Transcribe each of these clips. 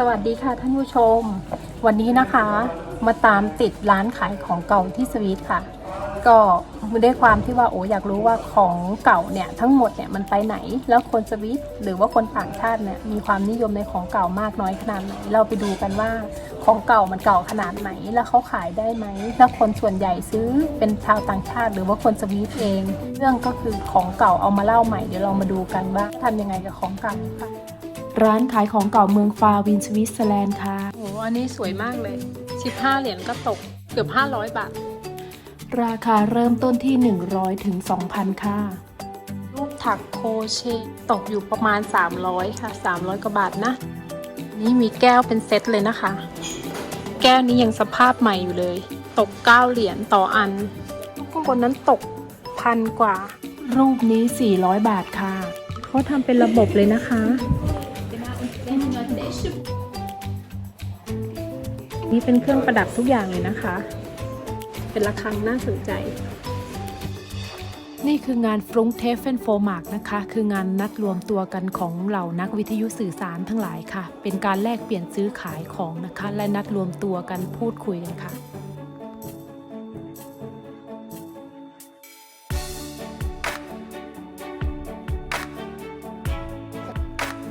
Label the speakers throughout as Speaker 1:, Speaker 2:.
Speaker 1: สวัสดีค่ะท่านผู้ชม วันนี้นะคะมาตามติดร้านขายของเก่าที่สวีทค่ะ ก็ด้วยความที่ว่าโอ้อยากรู้ว่าของเก่าเนี่ยทั้งหมดเนี่ยมันไปไหน แล้วคนสวีทหรือว่าคนต่างชาติเนี่ยมีความนิยมในของเก่ามากน้อยขนาดไหนเราไปดูกันว่าของเก่ามันเก่าขนาดไหน แล้วเขาขายได้ไหมแล้วคนส่วนใหญ่ซื้อเป็นชาวต่างชาติ หรือว่าคนสวีทเอง เรื่องก็คือของเก่าเอามาเล่าใหม่เดี๋ยวเรามาดูกันว่าทำยังไงกับของเก่าค่ะ
Speaker 2: ร้านขายของเก่าเมืองฟาวินสวิตเซอร์แลนด์ค่ะ
Speaker 1: โอ้อันนี้สวยมากเลย 15 เหรียญก็ตกเกือบ 500 บาท
Speaker 2: ราคาเริ่มต้นที่ 100 ถึง 2,000 ค่ะ
Speaker 1: รูปถักโครเชต์ตกอยู่ประมาณ 300 ค่ะ 300 กว่าบาทนะ นี่มีแก้วเป็นเซตเลยนะคะ แก้วนี้ยังสภาพใหม่อยู่เลย ตก 9 เหรียญต่ออันข้างบนนั้นตกพันกว่า
Speaker 2: รูปนี้ 400 บาทค่ะ
Speaker 1: เขาทำเป็นระบบเลยนะคะ นี่เป็นเครื่องประดับทุกอย่างเลยนะคะ เป็นระฆังน่าสนใจ
Speaker 2: นี่คืองานฟรุ้งเทฟเฟนโฟมาร์กนะคะ คืองานนัดรวมตัวกันของเหล่านักวิทยุสื่อสารทั้งหลายค่ะ เป็นการแลกเปลี่ยนซื้อขายของนะคะ และนัดรวมตัวกันพูดคุยกันค่ะ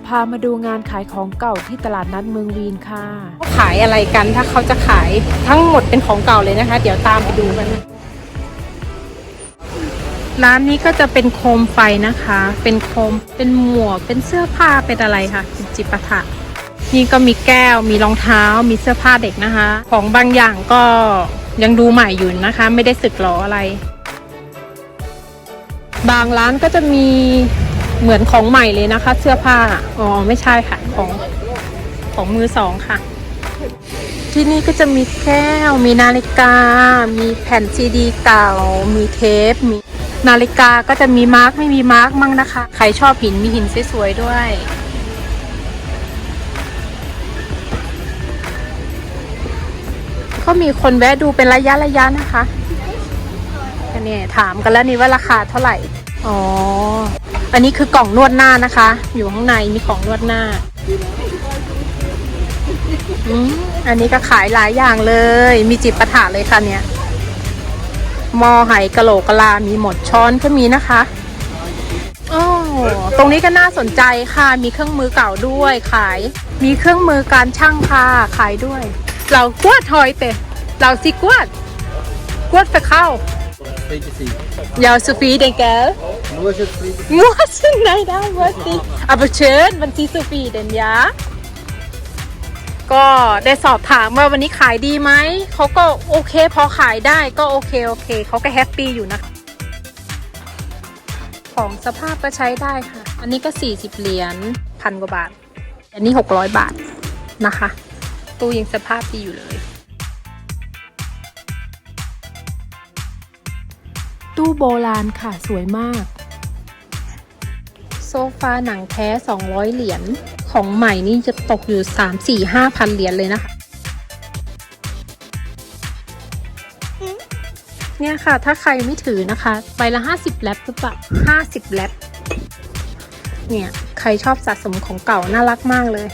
Speaker 2: พามาดูงานขายของเก่าที่ตลาดนัดเมืองวีนค่ะ
Speaker 1: เขาขายอะไรกันถ้าเขาจะขายทั้งหมดเป็นของเก่าเลยนะคะ เดี๋ยวตามไปดูกันนะร้านนี้ก็จะเป็นโคมไฟนะคะ เป็นโคม เป็นหมวก เป็นเสื้อผ้า เป็นอะไรค่ะจิจิปาถะนี่ก็มีแก้ว มีรองเท้า มีเสื้อผ้าเด็กนะคะ ของบางอย่างก็ยังดูใหม่อยู่นะคะ ไม่ได้สึกหรออะไร บางร้านก็จะมี เหมือนของใหม่เลยนะคะ เสื้อผ้า อ๋อ ไม่ใช่ค่ะ ของของมือสองค่ะ ที่นี่ก็จะมีแก้ว มีนาฬิกา มีแผ่นซีดีเก่า มีเทป มีนาฬิกาก็จะมีมาร์กไม่มีมาร์กมั่งนะคะ ใครชอบหินมีหินสวยๆด้วยก็มีคนแวะดูเป็นระยะระยะๆนะคะ อันนี้ถามกันแล้วนี่ว่าราคาเท่าไหร่ อ๋อ อันนี้คือกล่องนวดหน้านะคะ อยู่ข้างในมีของนวดหน้า อืมอันนี้ก็ขายหลายอย่างเลย มีจิบปะถะเลยค่ะเนี่ยมอไหกะโหลกกะลา มีหมดช้อนก็มีนะคะอ๋อตรงนี้ก็น่าสนใจค่ะ มีเครื่องมือเก่าด้วยขาย มีเครื่องมือการช่างค่ะ ขายด้วย เรากวดหอยเตะเราสิกวด กวดไปเข้า
Speaker 3: Frequency.
Speaker 1: ยาวสุฟีเดงเกล
Speaker 3: Nur ist jetzt Frequency.
Speaker 1: มัวซึ่งไหนได้มัวสิอาบเชิญวันที่สุฟีเดนยาก็ได้สอบถามว่าวันนี้ขายดีไหม เขาก็โอเคพอขายได้ก็โอเคโอเค เขาก็แฮปปี้อยู่นะ ของสภาพก็ใช้ได้ค่ะ อันนี้ก็ 40 เหรียญพันกว่าบาท อันนี้ 600 บาทนะคะ ตู้ยังสภาพดีอยู่เลย
Speaker 2: ตู้โบราณค่ะสวยมาก
Speaker 1: โซฟาหนังแท้ 200 เหรียญ ของใหม่นี่จะตกอยู่ 3 4 5พันเหรียญเลยนะคะ เนี่ยค่ะ ถ้าใครไม่ถือนะคะ ใบละ 50 แลบหรือเปล่า50 แลบเนี่ย ใครชอบสะสมของเก่าน่ารักมากเลย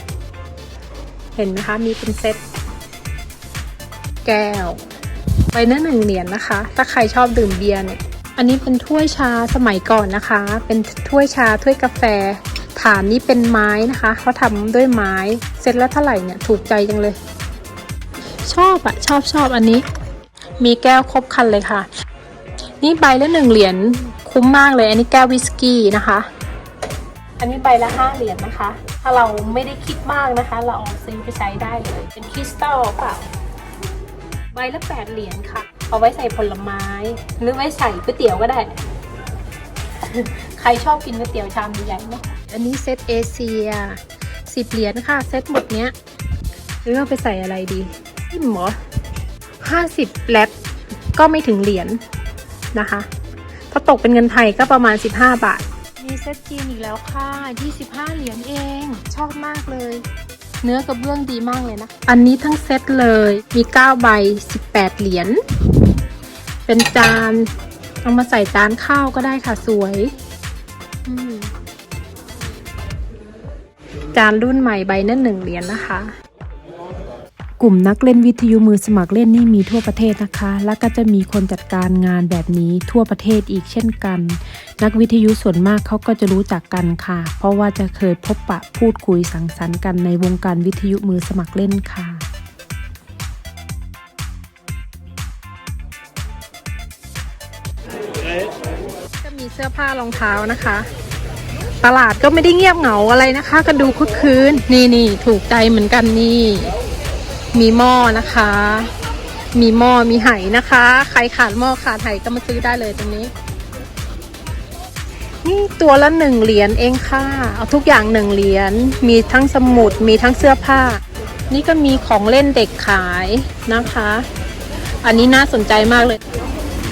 Speaker 1: เห็นไหมคะ มีเป็นเซต แก้วใบละหนึ่งเหรียญนะคะ ถ้าใครชอบดื่มเบียร์เนี่ย อันนี้เป็นถ้วยชาสมัยก่อนนะคะ เป็นถ้วยชาถ้วยกาแฟ ฐานนี้เป็นไม้นะคะเขาทำด้วยไม้เสร็จแล้วเท่าไหร่เนี่ยถูกใจจังเลย ชอบอะชอบชอบอันนี้ มีแก้วครบคันเลยค่ะ นี่ใบละหนึ่งเหรียญคุ้มมากเลย อันนี้แก้ววิสกี้นะคะ อันนี้ใบละห้าเหรียญนะคะ ถ้าเราไม่ได้คิดมากนะคะ เราเอาซื้อไปใช้ได้เลย เป็นคริสตัลเปล่าใบละแปดเหรียญค่ะ เอาไว้ใส่ผลไม้ หรือไว้ใส่ก๋วยเตี๋ยวก็ได้ ใครชอบกินก๋วยเตี๋ยวชามใหญ่ๆเนาะอันนี้เซตเอเชียสิบเหรียญค่ะเซตหมดเนี้ยหรือเอาไปใส่อะไรดีอิ่มเหรอห้าสิบแลบก็ไม่ถึงเหรียญนะคะ ถ้าตกเป็นเงินไทยก็ประมาณ 15 บาท มีเซตจีนอีกแล้วค่ะ 25 เหรียญเอง ชอบมากเลย เนื้อกระเบื้องดีมากเลยนะ อันนี้ทั้งเซตเลย มี 9 ใบ 18 เหรียญ เป็นจานเอามาใส่จานข้าวก็ได้ค่ะสวย จานรุ่นใหม่ใบนั้นหนึ่งเหรียญนะคะ
Speaker 2: กลุ่มนักเล่นวิทยุมือสมัครเล่นนี่มีทั่วประเทศนะคะ แล้วก็จะมีคนจัดการงานแบบนี้ทั่วประเทศอีกเช่นกัน นักวิทยุส่วนมากเขาก็จะรู้จักกันค่ะ เพราะว่าจะเคยพบปะพูดคุยสังสรรค์กันในวงการวิทยุมือสมัครเล่นค่ะ
Speaker 1: ก็มีเสื้อผ้ารองเท้านะคะ ตลาดก็ไม่ได้เงียบเหงาอะไรนะคะก็ดูคึกคืนนี่นี่ถูกใจเหมือนกันนี่ มีหม้อนะคะ มีหม้อมีไหนะคะ ใครขาดหม้อขาดไหก็มาซื้อได้เลยตรงนี้นี่ตัวละหนึ่งเหรียญเองค่ะ เอาทุกอย่างหนึ่งเหรียญ มีทั้งสมุด มีทั้งเสื้อผ้า นี่ก็มีของเล่นเด็กขายนะคะ อันนี้น่าสนใจมากเลย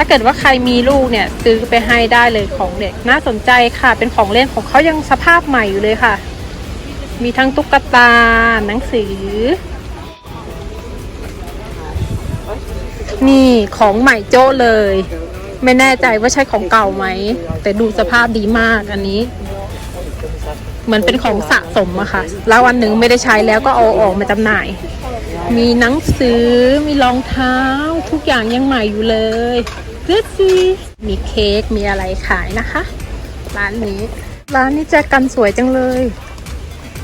Speaker 1: ถ้าเกิดว่าใครมีลูกเนี่ยซื้อไปให้ได้เลยของเด็กน่าสนใจค่ะ เป็นของเล่นของเขายังสภาพใหม่อยู่เลยค่ะ มีทั้งตุ๊กตา หนังสือ นี่ของใหม่โจ้เลย ไม่แน่ใจว่าใช่ของเก่าไหม แต่ดูสภาพดีมากอันนี้ เหมือนเป็นของสะสมอะค่ะ แล้ววันหนึ่งไม่ได้ใช้แล้วก็เอาออกมาจำหน่ายมีหนังสือ มีรองเท้า ทุกอย่างยังใหม่อยู่เลย เลือกสิมีเค้กมีอะไรขายนะคะ ร้านนี้ ร้านนี้แจกันสวยจังเลย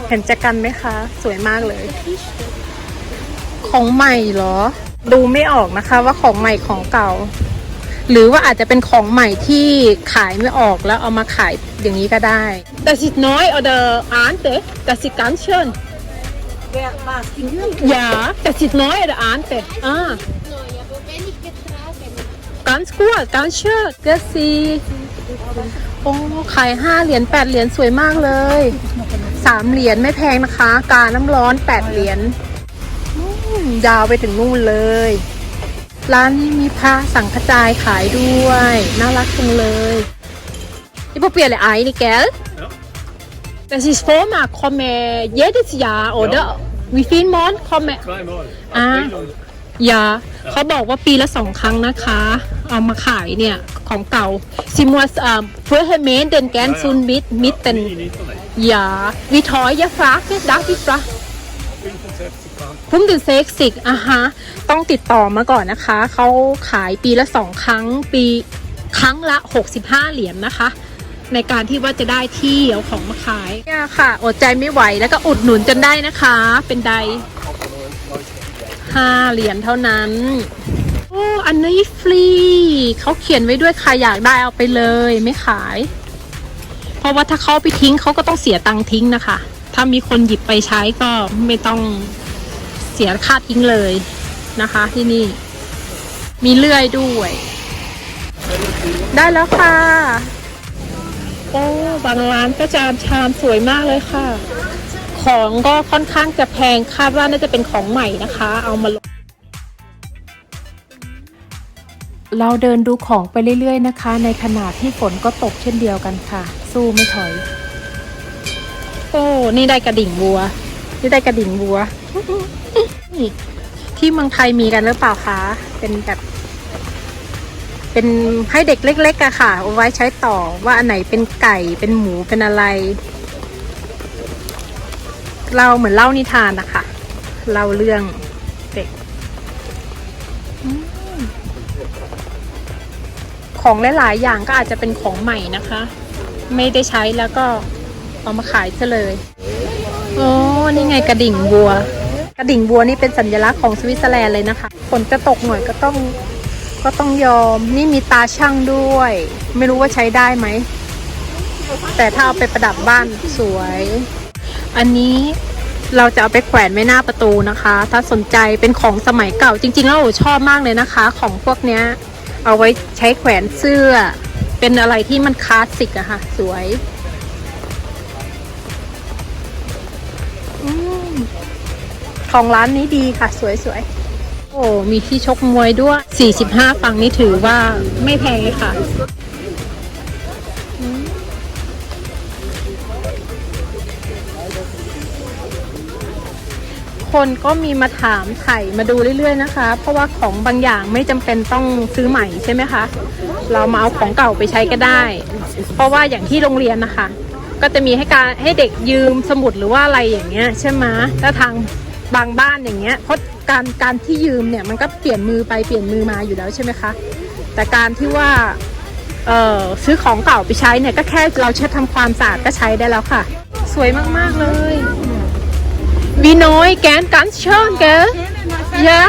Speaker 1: เห็นแจกันไหมคะ สวยมากเลย ของใหม่เหรอ ดูไม่ออกนะคะ ว่าของใหม่ของเก่า หรือว่าอาจจะเป็นของใหม่ที่ขายไม่ออกแล้วเอามาขายอย่างนี้ก็ได้ Das ist neu oder ahnte Das ist ganz schön Ja, das ist neu oder ahnte Ah ganz gut ganz schön ก็สีโอ้ขายห้าเหรียญแปดเหรียญสวยมากเลยสามเหรียญไม่แพงนะคะ กาน้ำร้อนแปดเหรียญอืมยาวไปถึงนู่นเลย ร้านนี้มีผ้าสังฆจายขายด้วย น่ารักจังเลยนี่พวกเปลี่ยนเลยไอ้นี่แกล Das ist Vormarkt, komme jedes Jahr, oder? Wie viel Mal komme?
Speaker 3: Zweimal.
Speaker 1: Ah. ยาเขาบอกว่าปีละสองครั้งนะคะ เอามาขายเนี่ย ของเก่าซิมัวส์อ่าเพื่อให้เมนเดนแกนซุนมิดมิดเป็นยาวิทอยยาฟรักเนดักวิฟรักพุ่มถึงเซ็กซิกอะฮะ ต้องติดต่อมาก่อนนะคะ เขาขายปีละสองครั้งปีครั้งละ 65 เหรียญนะคะ ในการที่ว่าจะได้ที่เอาของมาขายเนี่ยค่ะ อดใจไม่ไหวแล้วก็อุดหนุนจนได้นะคะ เป็นได ห้าเหรียญเท่านั้นโอ้อันนี้ฟรีเขาเขียนไว้ด้วยใครอยากได้เอาไปเลยไม่ขาย เพราะว่าถ้าเขาเอาไปทิ้งเขาก็ต้องเสียตังค์ทิ้งนะคะ ถ้ามีคนหยิบไปใช้ก็ไม่ต้องเสียค่าทิ้งเลยนะคะ ที่นี่ มีเลื่อยด้วย ได้แล้วค่ะโอ้บางร้านก็จานชามสวยมากเลยค่ะ ของก็ค่อนข้างจะแพงคาดว่าน่าจะเป็นของใหม่นะคะ เอามาลง
Speaker 2: เราเดินดูของไปเรื่อยๆนะคะ ในขณะที่ฝนก็ตกเช่นเดียวกันค่ะ สู้ไม่ถอย
Speaker 1: โอ้นี่ได้กระดิ่งวัว นี่ได้กระดิ่งวัวนี่ที่เมืองไทยมีกันหรือเปล่าคะเป็นแบบเป็นให้เด็กเล็กๆอะค่ะเอาไว้ใช้ต่อว่าอันไหนเป็นไก่เป็นหมูเป็นอะไร เราเหมือนเล่านิทานนะคะเล่าเรื่องเด็ก ของหลาย ๆ อย่างก็อาจจะเป็นของใหม่นะคะ ไม่ได้ใช้แล้วก็เอามาขายซะเลยโอ้นี่ไงกระดิ่งวัว กระดิ่งวัวนี่เป็นสัญลักษณ์ของสวิตเซอร์แลนด์เลยนะคะฝนจะตกหน่อยก็ต้องก็ต้องยอม นี่มีตาช่างด้วย ไม่รู้ว่าใช้ได้ไหม แต่ถ้าเอาไปประดับบ้านสวย อันนี้เราจะเอาไปแขวนไว้หน้าประตูนะคะ ถ้าสนใจเป็นของสมัยเก่าจริงๆแล้วโอชอบมากเลยนะคะ ของพวกเนี้ย เอาไว้ใช้แขวนเสื้อ เป็นอะไรที่มันคลาสสิกอะค่ะ สวยอของร้านนี้ดีค่ะ สวยๆ โอ้ มีที่ชกมวยด้วย 45 ฟังนี่ถือว่าไม่แพงเลยค่ะ คนก็มีมาถามไถ่มาดูเรื่อยๆนะคะ เพราะว่าของบางอย่างไม่จำเป็นต้องซื้อใหม่ใช่ไหมคะ เรามาเอาของเก่าไปใช้ก็ได้ เพราะว่าอย่างที่โรงเรียนนะคะ ก็จะมีให้การให้เด็กยืมสมุดหรือว่าอะไรอย่างเงี้ยใช่ไหมถ้าทางบางบ้านอย่างเงี้ยเพราะการการที่ยืมเนี่ยมันก็เปลี่ยนมือไปเปลี่ยนมือมาอยู่แล้วใช่ไหมคะ แต่การที่ว่าเออซื้อของเก่าไปใช้เนี่ยก็แค่เราเช็ดทำความสะอาดก็ใช้ได้แล้วค่ะ สวยมากๆเลย วีน้อยแกนกันเชิญแก Ja.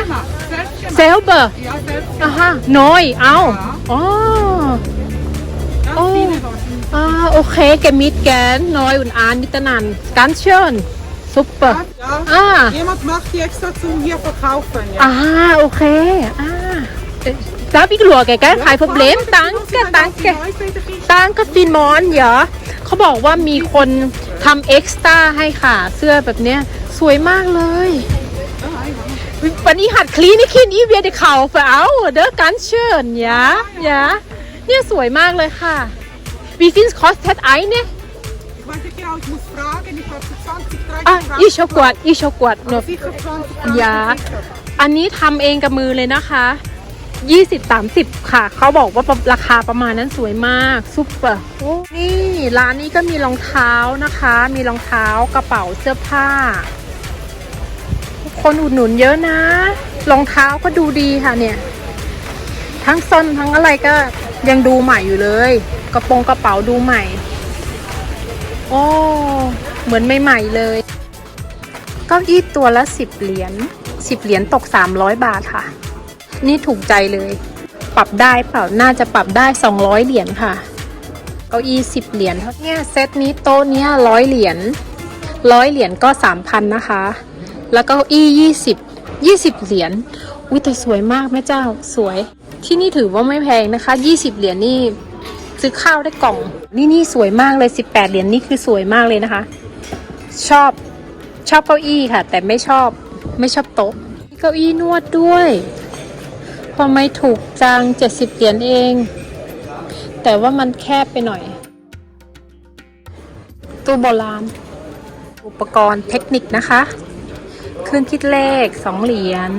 Speaker 1: selber
Speaker 4: Ja, selbst.
Speaker 1: aha neu auch oh
Speaker 4: Das
Speaker 1: Oh.
Speaker 4: viele Worte.
Speaker 1: ah okay gemit gern neu und an miteinander ganz schön super
Speaker 4: Ja.
Speaker 1: ah
Speaker 4: Jemand macht die extra zum hier verkaufen. Ja.
Speaker 1: ah okay ah darf ich schauen gell kein Problem danke danke ตั้งก็ฟินมอนเหรอเขาบอกว่ามีคนทำเอ็กซ์ต้าให้ค่ะ เสื้อแบบเนี้ย สวยมากเลยวันนี้หัดคลีนี่คินอีเวียเดเขาเปล่าเด้อกันเชิญยะยะเนี่ยสวยมากเลยค่ะ Wie viel kostet eine?
Speaker 4: Ich weiß nicht genau, ich muss fragen. Ich habe 20, 30
Speaker 1: อะ
Speaker 4: Franken
Speaker 1: อีชกวดอีชกวด
Speaker 4: Aber sicher 20 Franken.
Speaker 1: Ja.
Speaker 4: sicher.
Speaker 1: อันนี้ทำเองกับมือเลยนะคะ20-30ค่ะ เขาบอกว่าราคาประมาณนั้นสวยมากซุปเปอร์โอ้นี่ร้านนี้ก็มีรองเท้านะคะ มีรองเท้ากระเป๋าเสื้อผ้า คนอุดหนุนเยอะนะ รองเท้าก็ดูดีค่ะเนี่ย ทั้งส้นทั้งอะไรก็ยังดูใหม่อยู่เลย กระโปรงกระเป๋าดูใหม่ โอ้เหมือนใหม่ๆเลย เก้าอี้ตัวละสิบเหรียญสิบเหรียญตกสามร้อยบาทค่ะ นี่ถูกใจเลย ปรับได้เปล่าน่าจะปรับได้สองร้อยเหรียญค่ะ เก้าอี้สิบเหรียญเท่าเนี่ยเซตนี้โต๊ะเนี้ยร้อยเหรียญร้อยเหรียญก็สามพันนะคะ แล้วก็อี้ยี่สิบยี่สิบเหรียญอุ้ยแต่สวยมากแม่เจ้าสวย ที่นี่ถือว่าไม่แพงนะคะยี่สิบเหรียญนี่ซื้อข้าวได้กล่อง นี่นี่สวยมากเลยสิบแปดเหรียญนี่คือสวยมากเลยนะคะ ชอบชอบเก้าอี้ค่ะ แต่ไม่ชอบไม่ชอบโต๊ะเก้าอี้นวดด้วยทำไม่ถูกจังเจ็ดสิบเหรียญเอง แต่ว่ามันแคบไปหน่อย ตู้โบราณอุปกรณ์เทคนิคนะคะ เครื่องคิดเลขสองเหรียญ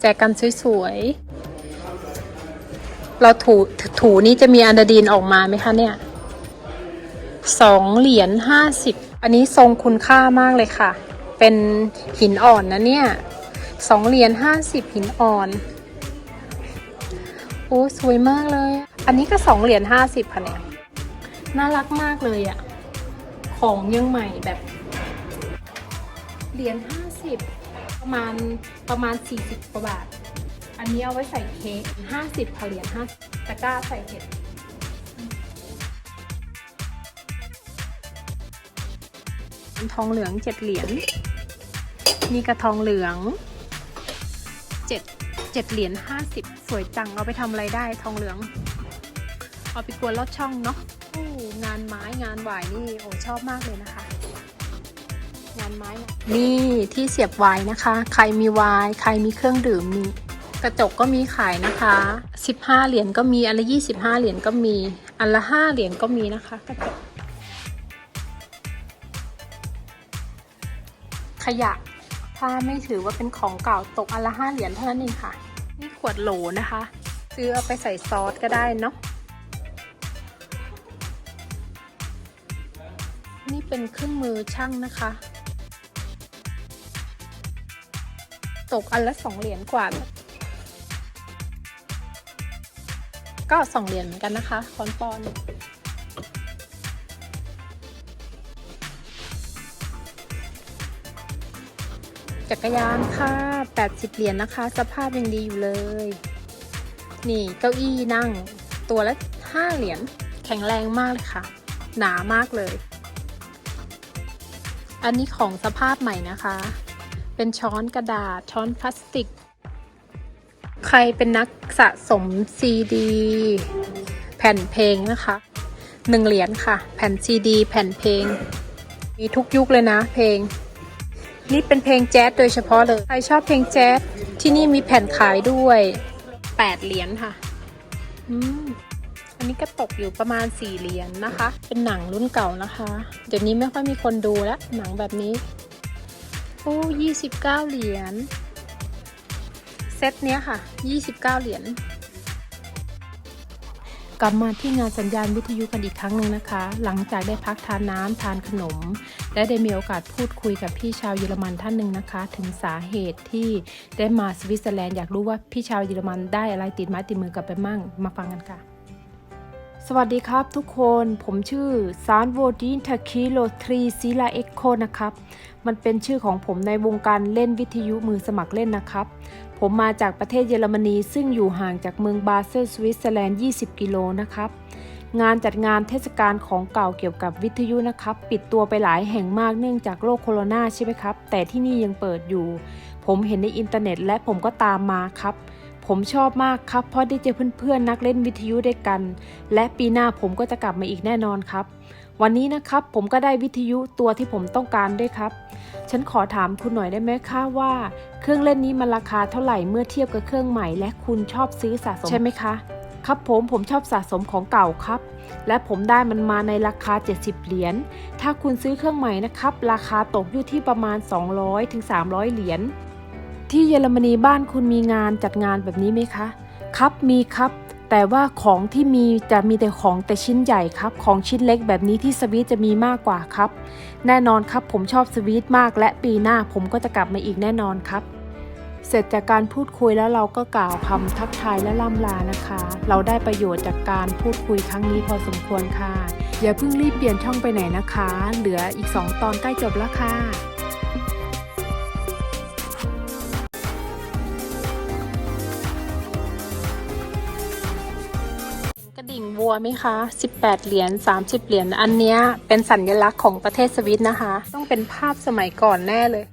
Speaker 1: แจกันสวยๆ เราถูถูนี่จะมีอันดาดีนออกมาไหมคะเนี่ยสองเหรียญห้าสิบอันนี้ทรงคุณค่ามากเลยค่ะ เป็นหินอ่อนนะเนี่ยสองเหรียญห้าสิบหินอ่อนโอ้สวยมากเลย อันนี้ก็สองเหรียญห้าสิบค่ะเนี่ย น่ารักมากเลยอะ่ะ ของยังใหม่แบบเหรียญห้าสิบประมาณประมาณสี่สิบกว่าบาท อันนี้เอาไว้ใส่เค้กห้าสิบค่ะเหรียญห้าตะกร้าใส่เห็ดทองเหลืองเจ็ดเหรียญนี่กระทองเหลืองเจ็ดเจ็ดเหรียญห้าสิบสวยจังเอาไปทำอะไรได้ทองเหลือง เอาไปกวนลอดช่องเนาะ อ้งานไม้งานหวายนี่โอ้ชอบมากเลยนะคะ งานไม้นะนี่ที่เสียบไวายนะคะ ใครมีไวายใครมีเครื่องดื่มมี กระจกก็มีขายนะคะ 15 เหรียญก็มีอันละ 25 เหรียญก็มี อันละ 5 เหรียญก็มีนะคะกระจกขยะ ถ้าไม่ถือว่าเป็นของเก่าตกอันละ 5 เหรียญเท่านั้นเองค่ะ นี่ขวดโหลนะคะ ซื้อเอาไปใส่ซอสก็ได้เนาะ นี่เป็นเครื่องมือช่างนะคะ ตกอันละสองเหรียญกว่า ก็สองเหรียญเหมือนกันนะคะคอนปอนจักรยานค่ะ 80 เหรียญนะคะ สภาพยังดีอยู่เลย นี่เก้าอี้นั่ง ตัวละ 5 เหรียญ แข็งแรงมากเลยค่ะ หนามากเลย อันนี้ของสภาพใหม่นะคะ เป็นช้อนกระดาษ ช้อนพลาสติก ใครเป็นนักสะสมซีดี แผ่นเพลงนะคะหนึ่งเหรียญค่ะ แผ่นซีดี แผ่นเพลง มีทุกยุคเลยนะเพลง นี่เป็นเพลงแจ๊สโดยเฉพาะเลย ใครชอบเพลงแจ๊สที่นี่มีแผ่นขายด้วยแปดเหรียญค่ะ อืม นนี้ก็ตกอยู่ประมาณสี่เหรียญนะคะ เป็นหนังรุ่นเก่านะคะ เดี๋ยวนี้ไม่ค่อยมีคนดูแล้วหนังแบบนี้ โอ้ยี่สิบเก้าเหรียญ เซตเนี้ยค่ะยี่สิบเก้าเหรียญก
Speaker 2: ลับมาที่งานสัญญาณวิทยุกันอีกครั้งหนึ่งนะคะ หลังจากได้พักทานน้ำทานขนม และได้มีโอกาสพูดคุยกับพี่ชาวเยอรมันท่านหนึ่งนะคะ ถึงสาเหตุที่ได้มาสวิตเซอร์แลนด์อยากรู้ว่าพี่ชาวเยอรมันได้อะไรติดไม้ติดมือกลับไปมั่งมาฟังกันค่ะ สวัสดีครับทุกคนผมชื่อซานโวดินทาคิโลทรีซิลาเอ็กโคนะครับ มันเป็นชื่อของผมในวงการเล่นวิทยุมือสมัครเล่นนะครับ ผมมาจากประเทศเยอรมนีซึ่งอยู่ห่างจากเมืองบาเซลสวิตเซอร์แลนด์ 20 กิโลนะครับ งานจัดงานเทศกาลของเก่าเกี่ยวกับวิทยุนะครับ ปิดตัวไปหลายแห่งมากเนื่องจากโรคโคโรนาใช่ไหมครับ แต่ที่นี่ยังเปิดอยู่ ผมเห็นในอินเทอร์เน็ต และผมก็ตามมาครับ ผมชอบมากครับเพราะได้เจอเพื่อนๆนักเล่นวิทยุด้วยกัน และปีหน้าผมก็จะกลับมาอีกแน่นอนครับ วันนี้นะครับผมก็ได้วิทยุตัวที่ผมต้องการด้วยครับ ฉันขอถามคุณหน่อยได้ไหมคะว่า เครื่องเล่นนี้มันราคาเท่าไหร่เมื่อเทียบกับเครื่องใหม่ และคุณชอบซื้อสะสมใช่ไหมคะครับผมผมชอบสะสมของเก่าครับ และผมได้มันมาในราคา 70 เหรียญถ้าคุณซื้อเครื่องใหม่นะครับ ราคาตกอยู่ที่ประมาณ 200-300ถึง300เหรียญ ที่เยอรมนีบ้านคุณมีงานจัดงานแบบนี้ไหมคะ ครับมีครับ แต่ว่าของที่มีจะมีแต่ของแต่ชิ้นใหญ่ครับ ของชิ้นเล็กแบบนี้ที่สวีทจะมีมากกว่าครับ แน่นอนครับผมชอบสวีทมาก และปีหน้าผมก็จะกลับมาอีกแน่นอนครับ เสร็จจากการพูดคุยแล้วเราก็กล่าวคำทักทายและล่ำลานะคะ เราได้ประโยชน์จากการพูดคุยครั้งนี้พอสมควรค่ะ อย่าเพิ่งรีบเปลี่ยนช่องไปไหนนะคะ เหลืออีก 2 ตอนใกล้จบแล้วค่ะ
Speaker 1: ระดิ่งวัวไหมคะ 18 เหรียญ 30 เหรียญ อันเนี้ยเป็นสัญลักษณ์ของประเทศสวิตนะคะ ต้องเป็นภาพสมัยก่อนแน่เลย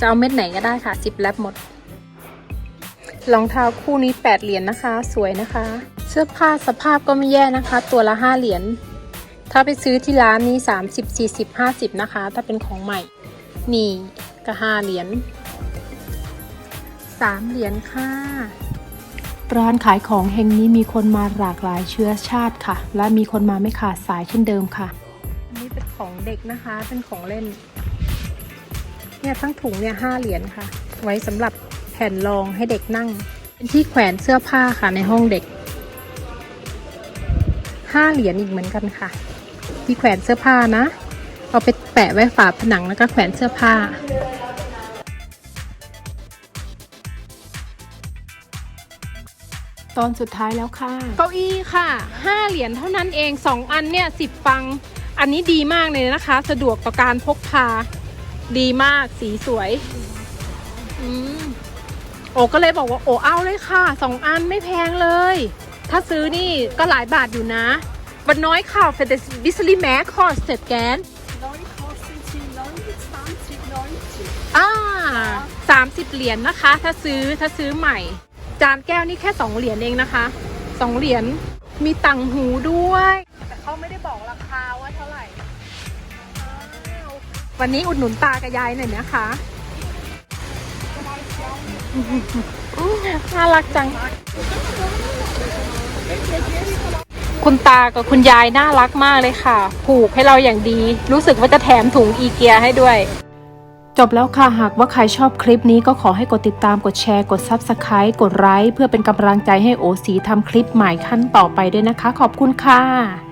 Speaker 1: จะเอาเม็ดไหนก็ได้ค่ะ 10 แลบหมด รองเท้าคู่นี้ 8 เหรียญนะคะ สวยนะคะ เสื้อผ้าสภาพก็ไม่แย่นะคะ ตัวละ 5 เหรียญ ถ้าไปซื้อที่ร้านนี้ 30 40 50 นะคะ ถ้าเป็นของใหม่ นี่ก็ 5 เหรียญ 3 เหรียญค่ะ
Speaker 2: ร้านขายของแห่งนี้มีคนมาหลากหลายเชื้อชาติค่ะ และมีคนมาไม่ขาดสายเช่นเดิมค่ะ
Speaker 1: อันนี้เป็นของเด็กนะคะ เป็นของเล่น เนี่ยทั้งถุงเนี่ยห้าเหรียญค่ะ ไว้สำหรับ แผ่นรองให้เด็กนั่ง เป็นที่แขวนเสื้อผ้าค่ะในห้องเด็กห้าเหรียญอีกเหมือนกันค่ะ ที่แขวนเสื้อผ้านะ เอาไปแปะไว้ฝาผนังแล้วก็แขวนเสื้อผ้า
Speaker 2: ตอนสุดท้ายแล้วค่ะ
Speaker 1: เก้าอี้ค่ะห้าเหรียญเท่านั้นเองสองอันเนี่ยสิบฟัง อันนี้ดีมากเลยนะคะ สะดวกต่อการพกพา ดีมาก สีสวย อืม โอก็เลยบอกว่าโอเอาเลยค่ะสองอันไม่แพงเลย ถ้าซื้อนี่ก็หลายบาทอยู่นะวันน้อยข่าวเฟดบิสลีแมคคอร์สเต็ดแกน
Speaker 4: Neu kosten sie 29,90.
Speaker 1: อ่าสามสิบเหรียญนะคะ ถ้าซื้อถ้าซื้อใหม่ จานแก้วนี่แค่สองเหรียญเองนะคะสองเหรียญมีตังหูด้วย แต่เขาไม่ได้บอกราคาว่าเท่าไหร่อ้าววันนี้อุดหนุนตากับยายหน่อยนะคะ น่ารักจัง คุณตากับคุณยายน่ารักมากเลยค่ะ ผูกให้เราอย่างดี รู้สึกว่าจะแถมถุงอีเกียให้ด้วย
Speaker 2: จบแล้วค่ะ หากว่าใครชอบคลิปนี้ก็ขอให้กดติดตาม กดแชร์ กด Subscribe กดไลค์เพื่อเป็นกำลังใจให้โอสีทำคลิปใหม่ขั้นต่อไปด้วยนะคะ ขอบคุณค่ะ